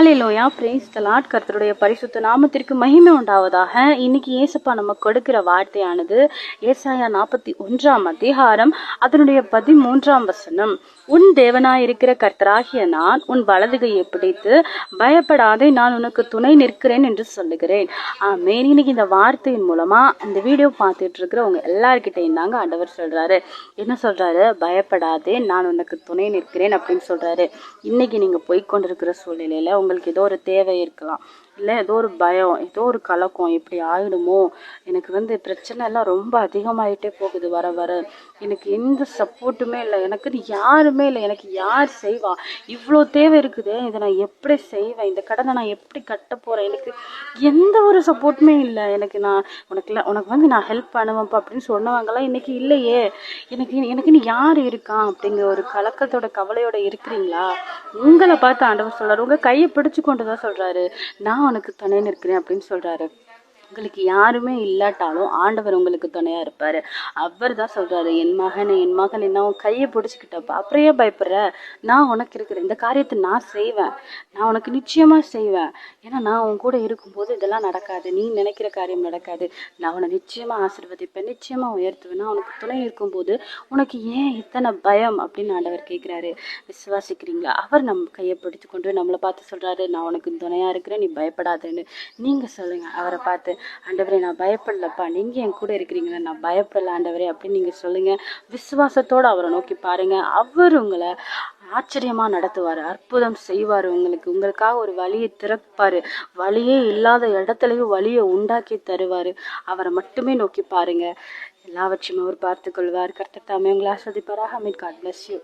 Hallelujah brace the கர்த்தருடைய பரிசுத்த நாமத்திற்கு மகிமை உண்டாவதாக. இன்னைக்கு ஏசப்பா நம்ம கொடுக்கிற வார்த்தையானது ஏசாயா நாற்பத்தி ஒன்றாம் அதிகாரம் அதனுடைய பதிமூன்றாம் வசனம். உன் தேவனாயிருக்கிற கர்த்தராகிய நான் உன் வலதுகையை பிடித்து பயப்படாதே நான் உனக்கு துணை நிற்கிறேன் என்று சொல்லுகிறேன். ஆமென். இன்னைக்கு இந்த வார்த்தையின் மூலமா இந்த வீடியோ பார்த்துட்டு இருக்கிற உங்க எல்லார்கிட்டையும் தாங்க ஆண்டவர் சொல்றாரு. என்ன சொல்றாரு? பயப்படாதே நான் உனக்கு துணை நிற்கிறேன் அப்படின்னு சொல்றாரு. இன்னைக்கு நீங்க போய்கொண்டிருக்கிற சூழ்நிலையில உங்க உங்களுக்கு ஏதோ ஒரு தேவை இருக்கலாம். இல்லை ஏதோ ஒரு பயம் ஏதோ ஒரு கலக்கம் இப்படி ஆயிடுமோ? எனக்கு வந்து பிரச்சனை எல்லாம் ரொம்ப அதிகமாயிட்டே போகுது வர வர. எனக்கு எந்த சப்போர்ட்டுமே இல்லை. எனக்குன்னு யாருமே இல்லை. எனக்கு யார் செய்வா? இவ்வளோ தேவை இருக்குது. இதை நான் எப்படி செய்வேன்? இந்த கடனை நான் எப்படி கட்ட போறேன்? எனக்கு எந்த ஒரு சப்போர்ட்டுமே இல்லை. எனக்கு நான் உனக்கு இல்லை உனக்கு வந்து நான் ஹெல்ப் பண்ணுவேன்ப்பா அப்படின்னு சொன்னவங்களாம் இன்னைக்கு இல்லையே. எனக்கு எனக்குன்னு யார் இருக்கான் அப்படிங்கிற ஒரு கலக்கத்தோட கவலையோட இருக்கிறீங்களா? உங்களை பார்த்து ஆண்டவர் சொல்கிறார் உங்கள் கையை பிடிச்சு கொண்டு தான் சொல்கிறாரு நான் உனக்கு துணை நிற்கிறேன் அப்படின்னு சொல்கிறாரு உங்களுக்கு யாருமே இல்லாட்டாலும் ஆண்டவர் உங்களுக்கு துணையா இருப்பாரு. அவர் தான் சொல்றாரு என் மகன் என் மகன் என்ன உன் கையை பிடிச்சிக்கிட்டப்பா. அப்புறம் பயப்படுற. நான் உனக்கு இருக்கிற இந்த காரியத்தை நான் செய்வேன். நான் உனக்கு நிச்சயமா செய்வேன். ஏன்னா நான் உன் கூட இருக்கும்போது இதெல்லாம் நடக்காது. நீ நினைக்கிற காரியம் நடக்காது. நான் உன்னை நிச்சயமா ஆசீர்வதிப்பேன் நிச்சயமா உயர்த்துவேன். நான் உனக்கு துணை இருக்கும்போது உனக்கு ஏன் இத்தனை பயம்? அப்படின்னு ஆண்டவர் கேட்கிறாரு விசுவாசிக்கிறீங்களா அவர் நம்ம கையை பிடிச்சு கொண்டு நம்மளை பார்த்து சொல்றாரு நான் உனக்கு துணையா இருக்கிறேன் நீ பயப்படாதேன்னு. நீங்க சொல்லுங்க அவரை பார்த்து. ஆண்டவரே நான் பயப்படலப்பா. நீங்க என் கூட இருக்கிறீங்களா? நான் பயப்படல ஆண்டவரே அப்படின்னு நீங்க சொல்லுங்க. விசுவாசத்தோட அவரை நோக்கி பாருங்க. அவர் உங்களை ஆச்சரியமா நடத்துவார் அற்புதம் செய்வார். உங்களுக்கு உங்களுக்காக ஒரு வழியை திறப்பாரு. வழியே இல்லாத இடத்துலயும் வழியை உண்டாக்கி தருவாரு. அவரை மட்டுமே நோக்கி பாருங்க. எல்லாவற்றையும் அவர் பார்த்துக் கொள்வார் கர்த்தர் தாமே உங்களை ஆஸ்வதிப்பாராக மீன் காட் பிளஸ் யூ